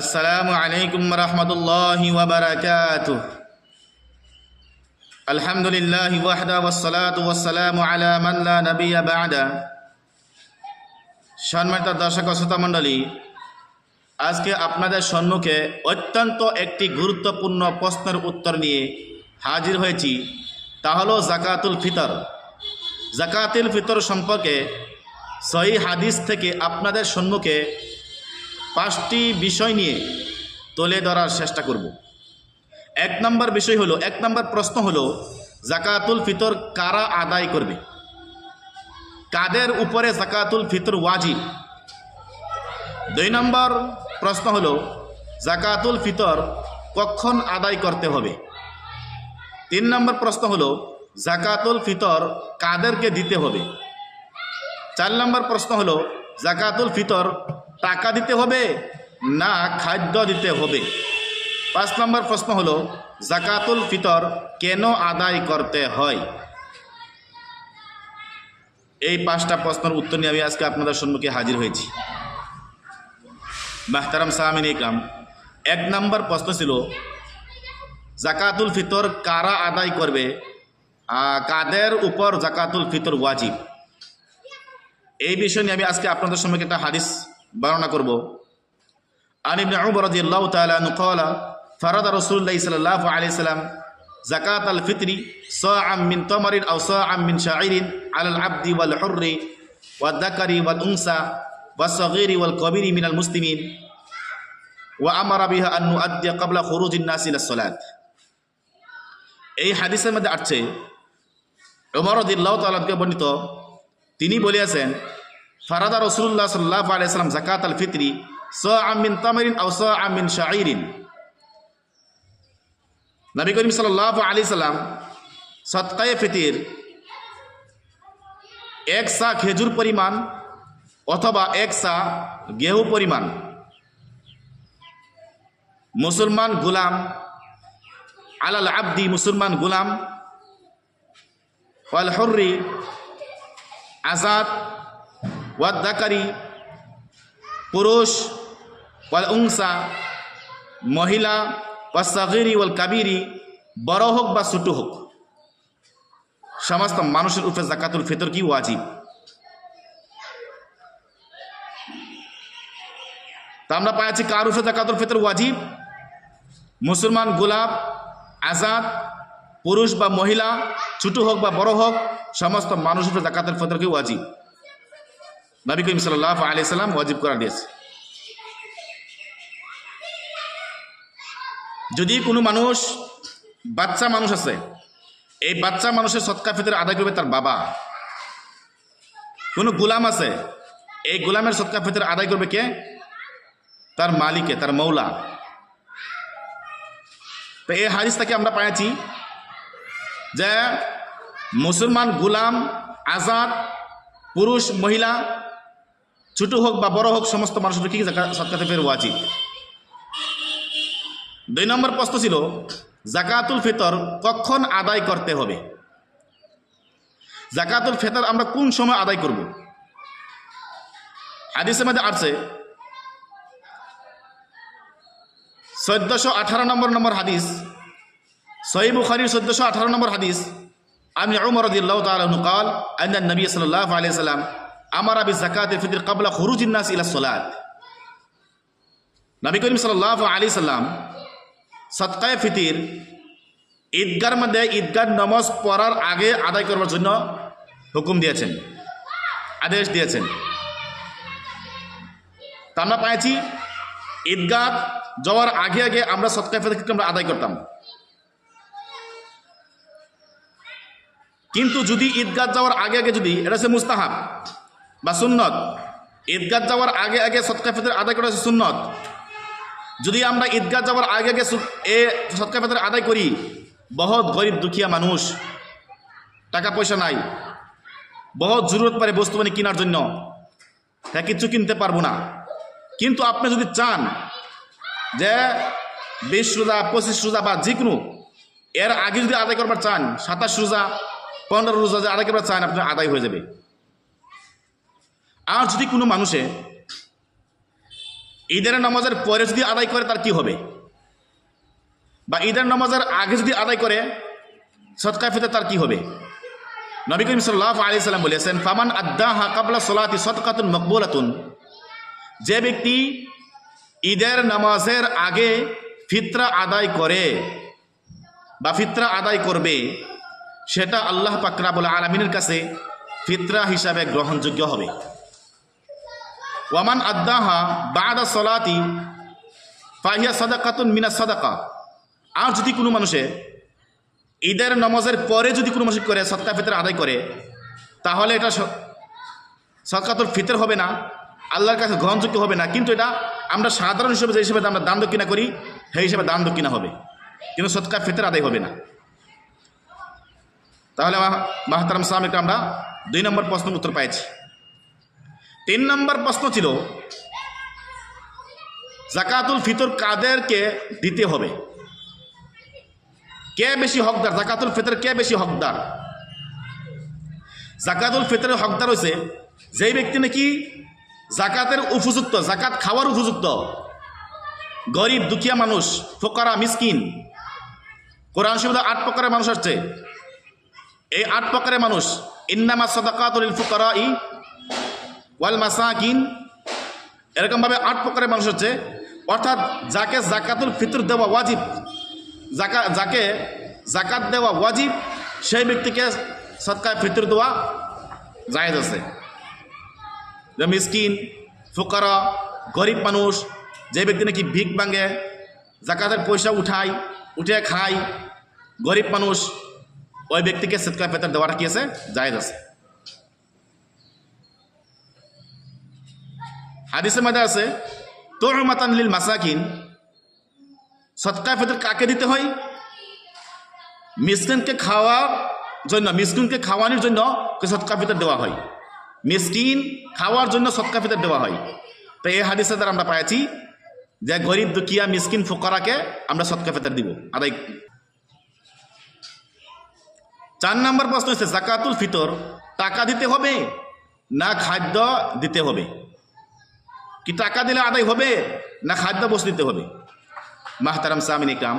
আসসালামু আলাইকুম রহমতুল্লাহি ওবরাকাত আলহামদুলিল্লাহ ওয়াহদা ওয়াসসালাতু ওয়াসসালামু আলা মান লা নাবিয়্যা বা'দা। সম্মানিত দর্শক শ্রোতা মণ্ডলী, আজকে আপনাদের সম্মুখে অত্যন্ত একটি গুরুত্বপূর্ণ প্রশ্নের উত্তর নিয়ে হাজির হয়েছি। তা হলো জাকাতুল ফিতর। জাকাতুল ফিতর সম্পর্কে সহি হাদিস থেকে আপনাদের সম্মুখে পাঁচটি বিষয় নিয়ে তুলে ধরার চেষ্টা করব। এক নম্বর বিষয় হলো, এক নম্বর প্রশ্ন হলো, জাকাতুল ফিতর কারা আদায় করবে? কাদের উপরে জাকাতুল ফিতর ওয়াজিব? দুই নম্বর প্রশ্ন হলো, জাকাতুল ফিতর কখন আদায় করতে হবে? তিন নম্বর প্রশ্ন হলো, জাকাতুল ফিতর কাদেরকে দিতে হবে? চার নম্বর প্রশ্ন হলো, জাকাতুল ফিতর টাকা দিতে হবে না খাদ্য দিতে হবে? পাঁচ নম্বর প্রশ্ন হলো, জাকাতুল ফিতর কেন আদায় করতে হয়? এই পাঁচটা প্রশ্নের উত্তর নিয়ে আমি আজকে আপনাদের সম্মুখে হাজির হয়েছি। মাহতারাম সাহামিন ইকরাম, এক নম্বর প্রশ্ন ছিল, জাকাতুল ফিতর কারা আদায় করবে? কাদের উপর জাকাতুল ফিতর ওয়াজিব? এই বিষয় নিয়ে আমি আজকে আপনাদের সম্মুখে একটা হাদিস বর্ণনা করব। আন ইবনে উমর রাদিয়াল্লাহু তাআলা আনহু ক্বালা, ফারাদা রাসূলুল্লাহ সাল্লাল্লাহু আলাইহি সাল্লাম যাকাত আল ফিতরি সাআম মিন তামারিন আও সাআম মিন শাইরিন আলাল আবদি ওয়াল হুররি ওয়াল যাকারি ওয়াল উনসা ওয়াস সাগীরি ওয়াল কবীরি মিনাল মুসলিমিন। ওয়া আমারা বিহা আন নুআদ্দিয়া ক্বাবলা খুরুজিন নাস ইলা সালাত। এই হাদিসের মধ্যে আছে ওমর রাদিয়াল্লাহু তাআলা বর্ণিত, তিনি বলিয়াছেন ফারাদা রসুল্লাহ সাল্লাহ আলাইসালাম জাকাত আল ফিতরি স আমিন তামারিন আও স আমিন শাহরিন নবী করিম সাল্লাহ আলি সাল্লাম সৎকায়ে ফিতির এক সা খেজুর পরিমাণ অথবা এক সা গেহু পরিমাণ। মুসলমান গুলাম, আলাল আব্দি মুসলমান গুলাম, ওয়াল হর্রি আজাদ ওয়াদ্দাকারি, পুরুষ, ওয়াল উংসা, মহিলা ওয়া সাগিরি, ওয়াল কাবিরি, বড় হোক বা ছোট হোক, সমস্ত মানুষের উপরে জাকাতুল ফিতর কি ওয়াজিব? তা আমরা পাইছি কার উপরে জাকাতুল ফিতর ওয়াজিব? মুসলমান, গোলাপ, আজাদ, পুরুষ বা মহিলা, ছোট হোক বা বড় হোক, সমস্ত মানুষের উপরে জাকাতুল ফিতর কি ওয়াজিব? নবী করিম সাল্লাহ আলি সাল্লাম ওয়াজিব করা দিয়েছে। যদি কোনো মানুষ, বাচ্চা মানুষ আছে, এই বাচ্চা মানুষের সৎকা ফিতর আদায় করবে তার বাবা। কোনো গোলাম আছে, এই গোলামের সৎকা ফিতর আদায় করবে কে? তার মালিকে, তার মৌলা। তো এই হাদিস থেকে আমরা পাইছি যে মুসলমান গোলাম, আজাদ, পুরুষ, মহিলা ছোট হোক বা বড় হোক, সমস্ত মানুষের কি সৎকাতে ফের উচিত দুই নম্বর প্রশ্ন ছিল, জাকাতুল ফেতর কখন আদায় করতে হবে? জাকাতুল ফেতর আমরা কোন সময় আদায় করব? হাদিসের মধ্যে আসছে, চোদ্দশো আঠারো নম্বর নম্বর হাদিস, সহি বুখারির চোদ্দশো আঠারো নম্বর হাদিস। আমি উমর রদিল্লাহ তালু কাল আন্দান নবী সাল্লাহ আলিয়া সাল্লাম আমার আবি জাকাতের ফিতির কাবলা খরুজিন্নাস ইলা সোলাদ নবী করিম সাল্লাহ আলী সাল্লাম সৎকায় ফিতির ঈদগার মধ্যে ঈদগার নমাজ পড়ার আগে আদায় করবার জন্য হুকুম দিয়েছেন, আদেশ দিয়েছেন। তা আমরা পাইছি ঈদগাহ যাওয়ার আগে আগে আমরা সৎকায় ফিতিরকে আমরা আদায় করতাম। কিন্তু যদি ঈদগাহ যাওয়ার আগে আগে যদি, এটা হচ্ছে মুস্তাহাব। বা সুন্নত। ঈদগাহ যাওয়ার আগে আগে সৎকা ফিতর আদায় করা হচ্ছে সুন্নত। যদি আমরা ঈদগাহ যাওয়ার আগে আগে এ সৎকা ফিতর আদায় করি, বহুত গরিব দুঃখিয়া মানুষ টাকা পয়সা নাই। বহুত জরুরত পারে বস্তু মানে কেনার জন্য। তা কিছু কিনতে পারব না। কিন্তু আপনি যদি চান যে বিশ রোজা, পঁচিশ রোজা বা যে কোনো এর আগে যদি আদায় করবার চান, সাতাশ রোজা, পনেরো রোজা যে আদায় করবার চান, আপনার আদায় হয়ে যাবে। আর যদি কোনো মানুষে ঈদের নামাজের পরে যদি আদায় করে, তার কি হবে? বা ঈদের নামাজের আগে যদি আদায় করে সৎকা ফিতর তার কি হবে? নবী করিম সাল্লাহ আলি সাল্লাম বলেছেন, ফামান আদা হা কাবলা সোলাতি সৎকাতুন মকবুলাতুন। যে ব্যক্তি ঈদের নামাজের আগে ফিতরা আদায় করে বা ফিতরা আদায় করবে, সেটা আল্লাহ পাকরাবুল আলমিনের কাছে ফিতরা হিসাবে গ্রহণযোগ্য হবে। ওয়ামান আদাহা বাদা সলাতি ফাহিয়া সাদাকাতুন মিনা সাদাকা আর যদি কোনো মানুষে ঈদের নমাজের পরে যদি কোনো মানুষ করে সৎকা ফিতর আদায় করে, তাহলে এটা সৎকাতুল ফিতর হবে না, আল্লাহর কাছে গ্রহণযোগ্য হবে না। কিন্তু এটা আমরা সাধারণ হিসেবে যে হিসেবে আমরা দান দক্ষিণা করি, সেই হিসেবে দান দক্ষিণা হবে। কিন্তু সৎকা ফিতর আদায় হবে না। তাহলে মাহতারাম সালামকে আমরা দুই নম্বর প্রশ্ন উত্তর পাইছি। তিন নম্বর প্রশ্ন ছিল, জাকাতুল ফিতর কাদেরকে দিতে হবে? কে বেশি হকদার? জাকাতুল ফিতর কে বেশি হকদার? জাকাতুল ফিতরের হকদার হয়েছে যেই ব্যক্তি নাকি জাকাতের উপযুক্ত, জাকাত খাওয়ার উপযুক্ত, গরিব, দুঃখিয়া মানুষ, ফোকারা, মিসকিন। কোরআন শরীফে আট প্রকারের মানুষ আসছে। এই আট প্রকারের মানুষ, ইন্নামা সদাকাতুল ফুকারা ই ওয়াল মাসাকিন, এরকমভাবে আট প্রকারের মানুষ হচ্ছে। অর্থাৎ যাকে জাকাতুল ফিতর দেওয়া ওয়াজিব জাকা যাকে জাকাত দেওয়া ওয়াজিব, সেই ব্যক্তিকে সৎকায় ফিতর দেওয়া জায়েজ আছে। যে মিসকিন, ফুকারা, গরিব মানুষ, যে ব্যক্তি নাকি ভিক ভাঙে, জাকাতের পয়সা উঠায় উঠে খায়, গরিব মানুষ, ওই ব্যক্তিকে সৎকায় ফিতর দেওয়াটা কি আছে? জায়েজ আছে। হাদিসের মধ্যে আছে তোর মাতান লিল মাসাকিন। সৎকা ফিতর কাকে দিতে হয়? মিসকিনকে খাওয়ার জন্য, মিসকিনকে খাওয়ানোর জন্য সৎকা ফিতর দেওয়া হয়। মিসকিন খাওয়ার জন্য সৎকা ফিতর দেওয়া হয়। তো এই হাদিসের দ্বারা আমরা পাইছি যে গরিব, দুঃখিয়া, মিসকিন, ফোকরাকে আমরা সৎকা ফিতর দিব। আদায়। চার নম্বর প্রশ্ন হচ্ছে, জাকাতুল ফিতর টাকা দিতে হবে না খাদ্য দিতে হবে? কি টাকা দিলে আদায় হবে না খাদ্য বস্তু দিতে হবে? মাহতারাম সামিন ইকরাম,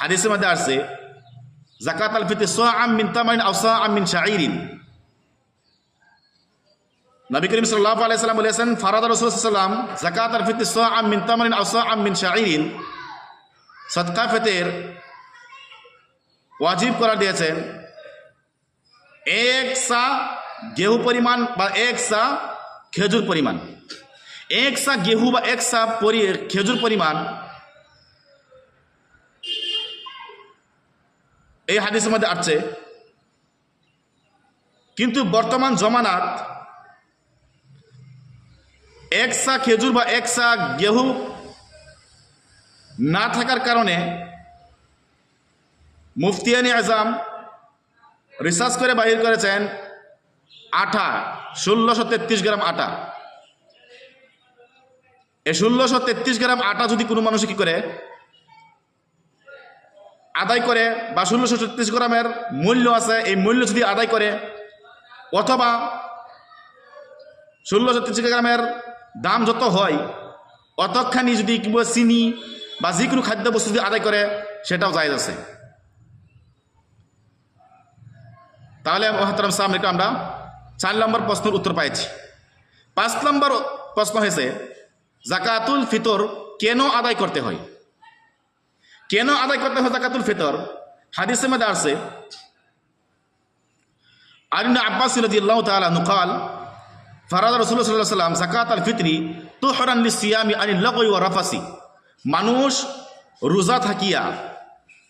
হাদিসের মধ্যে আসছে, জাকাত আল ফিতর সোয়া আম তামাইন আও সোয়া আম শাইরিন নবী করিম সাল্লাল্লাহু আলাইহি সাল্লাম বলেছেন, ফারাদ সাল্লাম জাকাত আল ফিতর সোয়া আম তামাইন আও সোয়া আম মিন শাইরিন সদকা ফিতর ওয়াজিব করা দিয়েছেন, এক সা গেহু পরিমাণ বা এক সা খেজুর পরিমাণ। এক সা গেহু বা এক সা পরি খেজুর পরিমাণ। এই হাদিসের মধ্যে আসছে। কিন্তু বর্তমান জমানাত এক সা খেজুর বা এক সা গেহু না থাকার কারণে মুফতিয়ানি আজম রিসার্চ করে বাহির করেছেন আটা, ষোলোশো তেত্রিশ গ্রাম আটা। এই ষোলোশো তেত্রিশ গ্রাম আটা যদি কোনো মানুষ কি করে? আদায় করে, বা ষোলোশো তেত্রিশ গ্রামের মূল্য আছে, এই মূল্য যদি আদায় করে, অথবা ষোলোশো তেত্রিশ গ্রামের দাম যত হয়, অতখানি যদি কিংবা চিনি বা যিকোনো খাদ্য বস্তু যদি আদায় করে, সেটাও জায়জ আছে। তাহলে মহাতারাম সামনে আমরা চার নম্বর প্রশ্নের উত্তর পাইছি। পাঁচ নম্বর প্রশ্ন হয়েছে জাকাতুল ফিতর কেন আদায় করতে হয়? কেন আদায় করতে হয় জাকাতুল ফিতর? হাদিসের মধ্যে আসছে আরিন আব্বাস রাদিয়াল্লাহু তাআলা নুকাল ফারাদ রাসূলুল্লাহ সাল্লাল্লাহু আলাইহি ওয়াসাল্লাম যাকাত ফিতরি তুহরান লিসিয়ামি আনিল লাগwi ওয়া রাফাসি। মানুষ রোজা থাকিয়া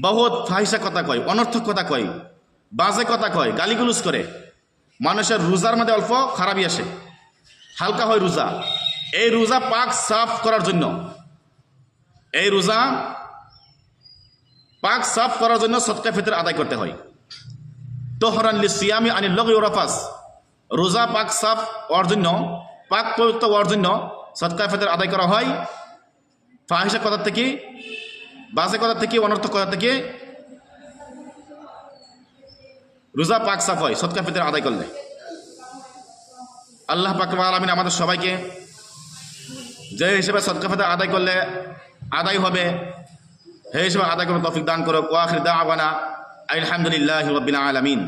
বহুত ফাহিসা কথা কয়, অনর্থক কথা কয়, বাজে কথা কয়, গালিগুলুজ করে। মানুষের রোজার মধ্যে অল্প খারাপই আসে। হালকা হয় রোজা। এই রোজা পাক সাফ করার জন্য। এই রোজা পাক সাফ করার জন্য সৎকা ফিতর আদায় করতে হয়। তোহরান লি সিয়ামি আনি লগ ইউরাফাস রোজা পাক সাফ হওয়ার জন্য, পাক পবিত্র হওয়ার জন্য সৎকা ফিতর আদায় করা হয়। ফাহিসা কথা থেকে, বাজে কথা থেকে, অনর্থক কথা থেকে রোজা পাক সাফ হয় সৎকা ফিতর আদায় করলে। আল্লাহ পাক আলমিন আমাদের সবাইকে যে হিসেবে সদকা ফেতা আদায় করলে আদায় হবে, সেই হিসেবে আদায় করবে তফিক দান করো ওয়াখির দা আবানা আলহামদুলিল্লাহ আলমিন।